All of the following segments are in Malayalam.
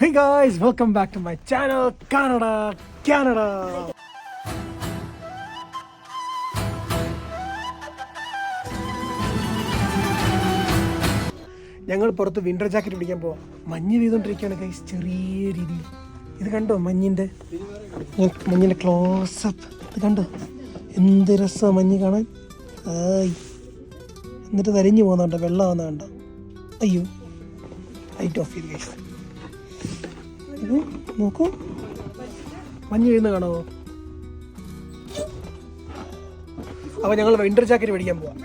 Hey guys, welcome back to my channel, Canada, Canada. ഞങ്ങൾ പുറത്ത് വിന്റർ ജാക്കറ്റ് പിടിക്കാൻ പോവാം. മഞ്ഞ് പെയ്തുകൊണ്ടിരിക്കുകയാണ് ഗൈസ് ചെറിയ രീതിയിൽ. ഇത് കണ്ടോ മഞ്ഞിന്റെ മഞ്ഞിന്റെ ക്ലോസപ്പ് ഇത് കണ്ടോ? എന്ത് രസമാണ് മഞ്ഞ് കാണാൻ. ആയി. എന്നിട്ട് തരിഞ്ഞു പോകുന്നുണ്ടോ വെള്ളം വന്ന കണ്ടോ അയ്യോ ലൈറ്റ് ഓഫ് ചെയ്ത് ഗൈസ് ഇത് നോക്കൂ. മഞ്ഞ് വീഴുന്ന കാണാമോ? ഞങ്ങൾ വിന്റർ ജാക്കറ്റ് മേടിക്കാൻ പോവാം.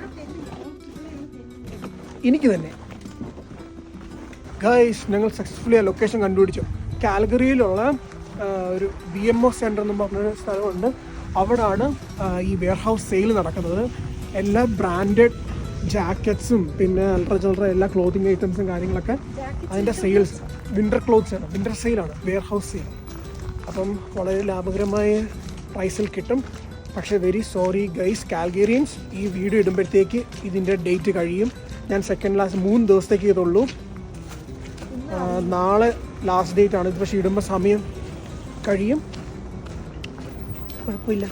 എനിക്ക് തന്നെ. ഗൈസ് ഞങ്ങൾ സക്സസ്ഫുള്ളി ആ ലൊക്കേഷൻ കണ്ടുപിടിച്ചു. കാൽഗറിയിലുള്ള ഒരു ബി എം ഒ സെന്റർ എന്ന് പറഞ്ഞൊരു സ്ഥലമുണ്ട്. അവിടാണ് ഈ വെയർഹൗസ് സെയിൽ നടക്കുന്നത്. എല്ലാ ബ്രാൻഡഡ് ജാക്കറ്റ്സും പിന്നെ അൾട്ര ചിൽഡ്ര എല്ലാ ക്ലോത്തിങ് ഐറ്റംസും കാര്യങ്ങളൊക്കെ അതിന്റെ സെയിൽസ് വിന്റർ ക്ലോത്ത്സ് ആണ്. വിന്റർ സെയിലാണ് വെയർ ഹൗസ് സെയിൽ അപ്പം വളരെ ലാഭകരമായ പ്രൈസിൽ കിട്ടും. പക്ഷേ വെരി സോറി ഗൈസ് കാൽഗേറിയൻസ് ഈ വീഡിയോ ഇടുമ്പോഴത്തേക്ക് ഇതിന്റെ ഡേറ്റ് കഴിയും. ഞാൻ സെക്കൻഡ് ലാസ്റ്റ് മൂന്ന് ദിവസത്തേക്ക് ഇതുള്ളൂ. നാളെ ലാസ്റ്റ് ഡേറ്റ് ആണ് ഇത്. പക്ഷേ ഇടുമ്പോൾ സമയം കഴിയും. കുഴപ്പമില്ല.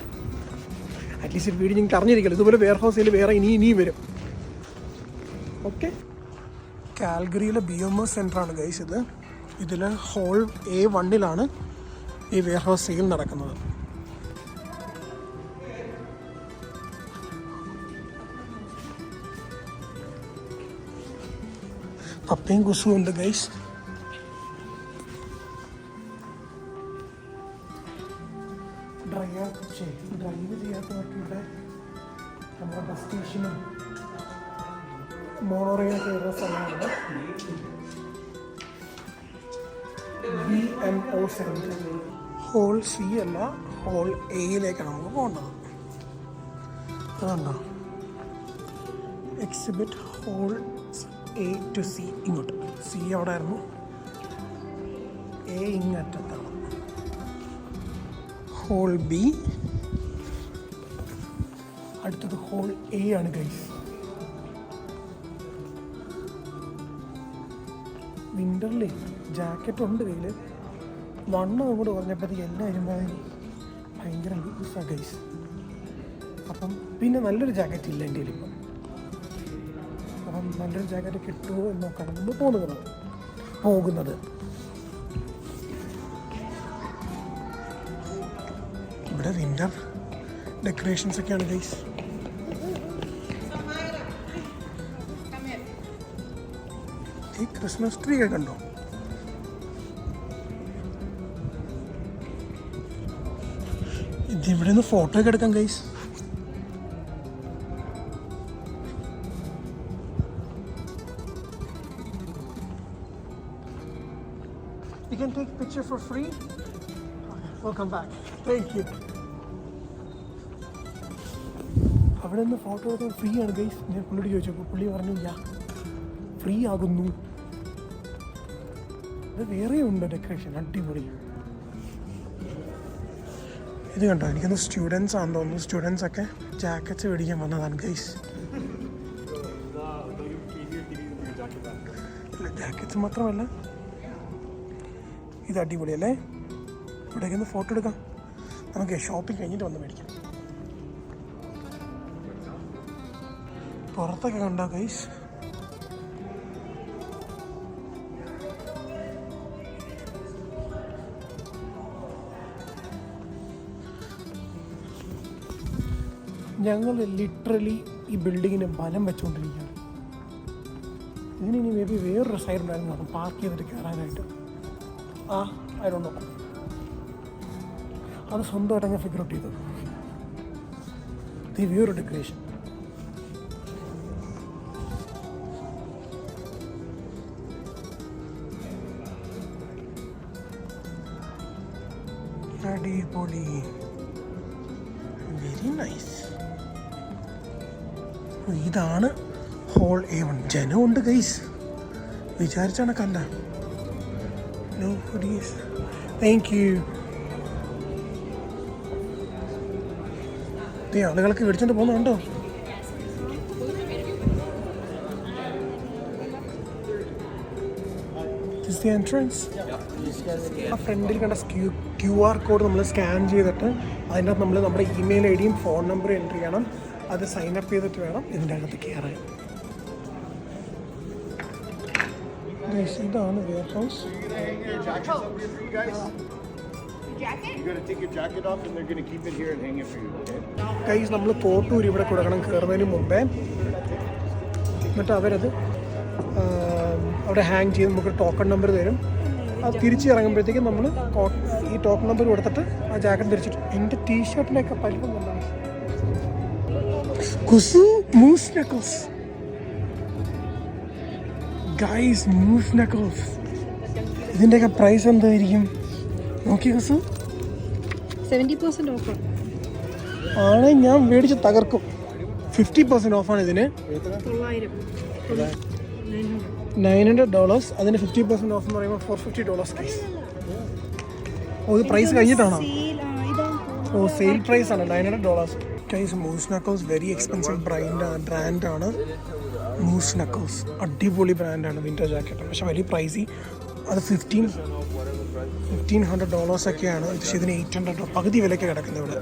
അറ്റ്ലീസ്റ്റ് വീഡിയോ നിങ്ങൾക്ക് അറിഞ്ഞിരിക്കില്ല ഇതുപോലെ വെയർ ഹൗസിൽ വേറെ ഇനി ഇനിയും വരും. ഓക്കെ. കാൽഗറിയിലെ ബി എം എസ് സെന്ററാണ് ഗൈസ് ഇത്. ഇതിൽ ഹോൾ എ വണ്ണിലാണ് ഈ വെയർ ഹൗസ് സെയിൽ നടക്കുന്നത്. പപ്പയും കുസുവും ഉണ്ട് ഗൈസ്. ഡ്രൈവ് ഡ്രൈവ് ചെയ്യാത്ത നമ്മുടെ ബസ് സ്റ്റേഷനും മോണോറയിൽ കയറുന്ന സ്ഥലമാണ്. B M O centre hall C അല്ല ഹോൾ എയിലേക്കാണ് നമുക്ക് പോകേണ്ടത്. അതുകൊണ്ടാണ് exhibit hall A to C ഇങ്ങോട്ട്. സി അവിടെ ആയിരുന്നു എ ഇങ്ങറ്റത്താണ്. ഹോൾ ബി അടുത്തത് ഹോൾ എ ആണ് ഗൈസ് വിന്ററിൽ ജാക്കറ്റ് ഉണ്ട് കയ്യിൽ വണ്ണം അങ്ങോട്ട് കുറഞ്ഞപ്പോഴത്തേക്ക് എല്ലാവരും പറഞ്ഞ് ഭയങ്കര ലൂസാണ് ഗൈസ്. അപ്പം പിന്നെ നല്ലൊരു ജാക്കറ്റ് ഇല്ല എന്റെ ഇപ്പം. അപ്പം നല്ലൊരു ജാക്കറ്റ് കിട്ടുമോ എന്ന് നോക്കണം നമ്മൾ പോകുന്നത്. പോകുന്നത്. ഇവിടെ വിന്റർ ഡെക്കറേഷൻസ് ഒക്കെയാണ് ഗൈസ്. ക്രിസ്മസ് ട്രീ ഒക്കെ കണ്ടോ ഇത് ഇവിടെ നിന്ന് ഫോട്ടോ ഒക്കെ എടുക്കാം guys You can take picture for free. Welcome back. Thank you. അവിടെ നിന്ന് ഫോട്ടോ എടുക്കാൻ ഫ്രീ ആണ് ഗൈസ് ഞാൻ പുള്ളിയോട് ചോദിച്ചപ്പോൾ പുള്ളി പറഞ്ഞു ഇല്ല ഫ്രീ ആകുന്നു വേറെ ഉണ്ട് ഡെക്കറേഷൻ അടിപൊളി. ഇത് കണ്ടോ എനിക്കൊന്ന് സ്റ്റുഡൻസ് ആണെന്ന് തോന്നുന്നു. സ്റ്റുഡൻസ് ഒക്കെ ജാക്കറ്റ്സ് മേടിക്കാൻ വന്നതാണ് ഗൈസ് ജാക്കറ്റ്സ് മാത്രമല്ല. ഇത് അടിപൊളിയല്ലേ ഇവിടേക്ക് ഒന്ന് ഫോട്ടോ എടുക്കാം. നമുക്ക് ഷോപ്പിംഗ് കഴിഞ്ഞിട്ട് വന്ന് മേടിക്കാം. പുറത്തൊക്കെ കണ്ടോ ഗൈസ് ഞങ്ങൾ ലിറ്ററലി ഈ ബിൽഡിങ്ങിന് ബലം വെച്ചുകൊണ്ടിരിക്കുകയാണ് ഇതിന് ഇനി മേ ബി വേറൊരു സൈഡ് ഉണ്ടായിരുന്നു പാർക്ക് ചെയ്തിട്ട് കയറാനായിട്ട് ആ നോ അത് സ്വന്തമായിട്ട് അങ്ങ് ഫിഗർ ഔട്ട് ചെയ്തു. ദി വേറൊരു ഡെക്കറേഷൻ അടിപൊളി. വെരി നൈസ് ഇതാണ് ഹോൾ എ വൺ ജനമുണ്ട് ഗൈസ് വിചാരിച്ചാണ് കല്ല താങ്ക് യു ഈ ആളുകളൊക്കെ മേടിച്ചോണ്ട് പോകുന്നുണ്ടോ? എൻട്രൻസ് ആ ഫ്രണ്ടിൽ കണ്ട ക്യൂ ക്യു ആർ കോഡ് നമ്മൾ സ്കാൻ ചെയ്തിട്ട് അതിനകത്ത് നമ്മൾ നമ്മുടെ ഇമെയിൽ ഐ ഡിയും ഫോൺ നമ്പറും എന്റർ ചെയ്യണം. അത് സൈൻ അപ്പ് ചെയ്തിട്ട് വേണം ഇതിന്റെ അകത്ത് കയറാൻ. ഇതാണ് വെയർ ഹൗസ്? കൈസ് നമ്മൾ പോട്ടൂർ ഇവിടെ കൊടുക്കണം കയറുന്നതിന് മുമ്പേ. എന്നിട്ട് അവരത് അവിടെ ഹാങ് ചെയ്ത് നമുക്ക് ടോക്കൺ നമ്പർ തരും. അത് തിരിച്ച് ഇറങ്ങുമ്പോഴത്തേക്കും നമ്മൾ ഈ ടോക്കൺ നമ്പർ കൊടുത്തിട്ട് ആ ജാക്കറ്റ് ധരിച്ചിട്ട് എന്റെ ടീഷർട്ടിന്റെയൊക്കെ പല്ലും കുസു മൂസ് നെക്കോസ് ഗൈസ് മൂസ് നെക്കോസ് ഇതിന്റെയൊക്കെ പ്രൈസ് എന്തായിരിക്കും? നോക്കി കുസു സെവന്റി പെർസെന്റ് ഓഫർ ആണ്. ഞാൻ മേടിച്ച് തകർക്കും. ഫിഫ്റ്റി പെർസെന്റ് ഓഫാണ് ഇതിന്. നയൻ ഹൺഡ്രഡ് ഡോളേഴ്സ് അതിന് ഫിഫ്റ്റി പെർസെന്റ് ഓഫ് എന്ന് പറയുമ്പോൾ ഫോർ ഫിഫ്റ്റി ഡോളേഴ്സ് കേസ് ഓ ഇത് പ്രൈസ് കഴിഞ്ഞിട്ടാണോ? ഓ സെയിൽ പ്രൈസ് ആണ്. നയൻ ഹൺഡ്രഡ് ഡോളേഴ്സ് കൈസ് Moose Knuckles very expensive brand ബ്രാൻഡാണ് മൂസ് നക്കോസ് അടിപൊളി ബ്രാൻഡാണ് വിന്റർ ജാക്കറ്റ് പക്ഷെ വെരി പ്രൈസി അത് ഫിഫ്റ്റീൻ ഫിഫ്റ്റീൻ ഹൺഡ്രഡ് ഡോളേഴ്സൊക്കെയാണ് പക്ഷേ ഇതിന് എയ്റ്റ് ഹൺഡ്രഡ് പകുതി വിലയ്ക്ക് കിടക്കുന്നത് ഇവിടെ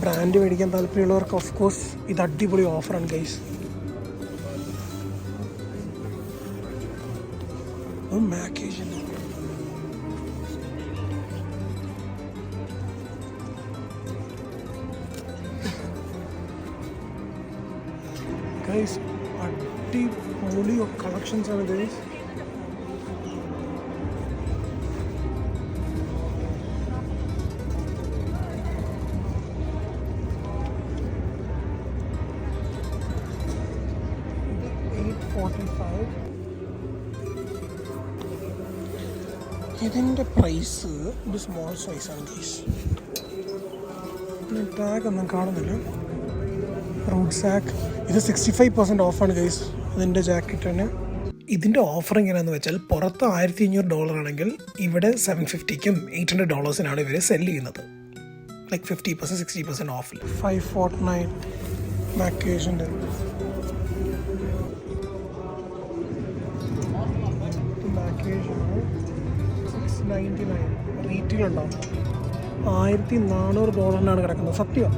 ബ്രാൻഡ് മേടിക്കാൻ താല്പര്യമുള്ളവർക്ക് ഓഫ് കോഴ്സ് ഇത് അടിപൊളി ഓഫറാണ് ഗൈസ് മാക്കേജ് ഗൈസ് അടിപൊളി കളക്ഷൻസ് ആണ് ഗൈസ് ഇതിന്റെ പ്രൈസ് ഒരു സ്മോൾ സൈസാണ് ഗൈസ് ടാഗ് ഒന്നും കാണുന്നില്ല. റൂട്ട് സാക്ക്. ഇത് സിക്സ്റ്റി ഫൈവ് പെർസെന്റ് ഓഫാണ് ഗൈസ് അതിന്റെ ജാക്കറ്റിന് ഇതിന്റെ ഓഫർ എങ്ങനെയാണെന്ന് വെച്ചാൽ പുറത്ത് ആയിരത്തി അഞ്ഞൂറ് ഡോളർ ആണെങ്കിൽ ഇവിടെ സെവൻ ഫിഫ്റ്റിക്കും എയ്റ്റ് ഹൺഡ്രഡ് ഡോളേഴ്സിനാണ് ഇവർ സെൽ ചെയ്യുന്നത്. Like fifty percent sixty percent ഓഫിൽ ഫൈവ് ഫോർട്ട് നയൻ വാക്കേഷന്റെ നയന്റി നയൻ റീറ്റിലുണ്ടാവും ആയിരത്തി നാനൂറ് ഡോളറിനാണ് കിടക്കുന്നത്. സത്യം.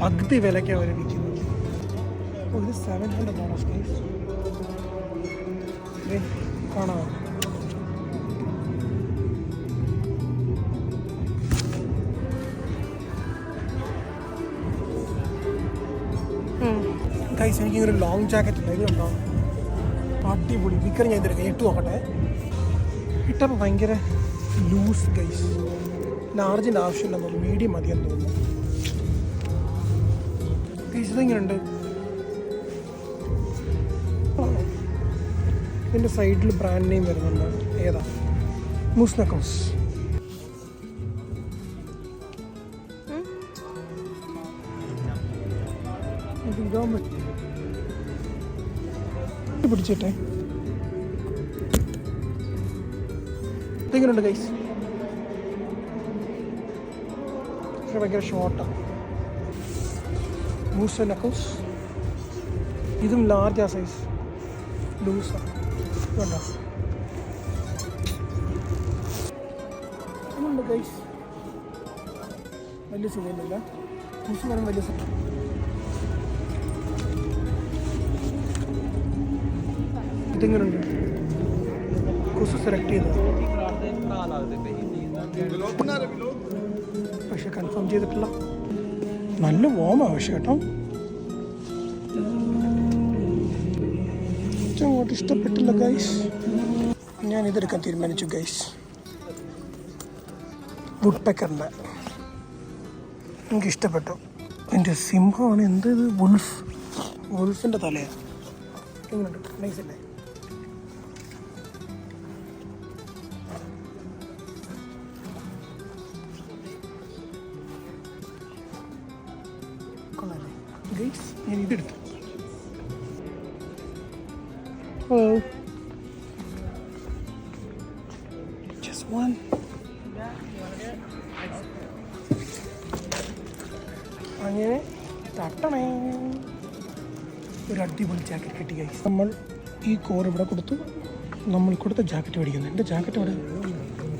പകുതി വിലയ്ക്കാണ് അവർ അപ്പോൾ ഇത് സെവൻ ഹൺഡ്രഡ് ആണ് സ്പേസ് കാണാമോ ഗൈസ് ഒരു ലോങ് ജാക്കറ്റ് ഉണ്ട്. ഇതിലുണ്ടോ അടിപൊളി. വിക്കർ ഞാൻ ഇതിൽ ഇട്ട് നോക്കട്ടെ. ഇട്ടപ്പോൾ ഭയങ്കര ലൂസ് ഗൈസ് ലാർജിന്റെ ആവശ്യമില്ലെന്ന് മീഡിയം മതിയെന്ന് തോന്നുന്നു. ഇതെങ്ങനെയുണ്ട്. ഇതിന്റെ സൈഡിൽ ബ്രാൻഡ് നെയിം വരുന്നുണ്ട്. ഏതാ? മുസ്നക്കോസ്. പിടിച്ചിട്ടെ. ഇതെങ്ങനെയുണ്ട് ഗൈസ് ഭയങ്കര ഷോർട്ടാണ് മൂസ നക്കൗസ് ഇതും ലാർജ് ആ സൈസ് ലൂസാണ് വേണ്ട ഇതുണ്ട്? ഗൈസ് വലിയ സുഖമില്ല മൂസ് വരും വലിയ സുഖം. ഇതിങ്ങനുണ്ട്? കുസ് സെലക്ട് ചെയ്തത് പക്ഷെ കൺഫേം ചെയ്തിട്ടില്ല. നല്ല വോം ആവശ്യം കേട്ടോ. അങ്ങോട്ട് ഇഷ്ടപ്പെട്ടില്ല ഗൈസ് ഞാൻ ഇതെടുക്കാൻ തീരുമാനിച്ചു ഗൈസ് വുഡ് പെക്കറിന്റെ എനിക്ക് ഇഷ്ടപ്പെട്ടു. എന്റെ സിംഹമാണ് എന്ത് ഇത്? വുൾഫ് വുൾഫിന്റെ തലയാണ് എങ്ങനെയുണ്ട്? ഗൈസ് ഞാൻ ഇതെടുത്തു. ഓ ജസ്റ്റ് വൺ അങ്ങനെ തട്ടണേ. ഒരു അടിപൊളി ജാക്കറ്റ് കിട്ടി ഗൈസ് നമ്മൾ ഈ കോർ ഇവിടെ കൊടുത്തു. നമ്മൾ കൊടുത്ത ജാക്കറ്റ് മേടിക്കുന്നത് എന്റെ ജാക്കറ്റ് ഇവിടെ?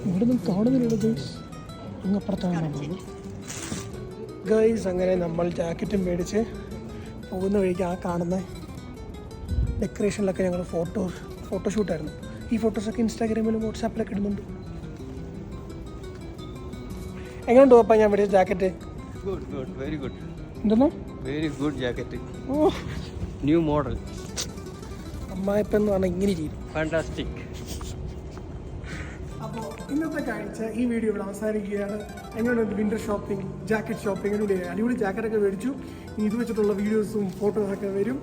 ഇവിടെ നിന്ന് കാണുന്നില്ല ഗൈസ് അങ്ങപ്പുറത്താണ് ഗൈസ് അങ്ങനെ നമ്മൾ ജാക്കറ്റും മേടിച്ച് പോകുന്ന വഴിക്ക് ആ കാണുന്ന ഡെക്കറേഷനിലൊക്കെ ഞങ്ങൾ ഫോട്ടോ ഫോട്ടോഷൂട്ടായിരുന്നു ഈ ഫോട്ടോസൊക്കെ ഇൻസ്റ്റാഗ്രാമിലും വാട്സാപ്പിലൊക്കെ ഇടുന്നുണ്ട്. എങ്ങനെയുണ്ട് അപ്പം ഞാൻ മേടിച്ച jacket good good very good എന്തെന്നാ? വെരി ഗുഡ് ജാക്കറ്റ് ഓ. ന്യൂ മോഡൽ അമ്മായിപ്പം എന്ന് പറഞ്ഞാൽ ഇങ്ങനെ ചെയ്യും Fantastic. അപ്പോൾ ഇന്നത്തെ കാഴ്ച ഈ വീഡിയോ ഇവിടെ അവസാനിക്കുകയാണ്. എങ്ങനെയുണ്ട് വിന്റർ ഷോപ്പിംഗ് ജാക്കറ്റ് ഷോപ്പിംഗ് അടിപൊളി ജാക്കറ്റൊക്കെ മേടിച്ചു. ഇത് വെച്ചിട്ടുള്ള വീഡിയോസും ഫോട്ടോസൊക്കെ വരും.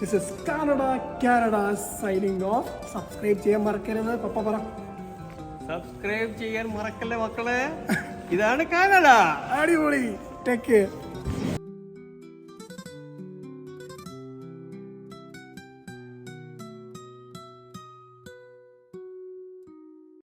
This is Canada Canada signing off subscribe ചെയ്യാൻ മറക്കരുത്. പപ്പ പറ. സബ്സ്ക്രൈബ് ചെയ്യാൻ മറക്കല്ലേ മക്കളെ? ഇതാണ് കാനഡ അടിപൊളി. Take care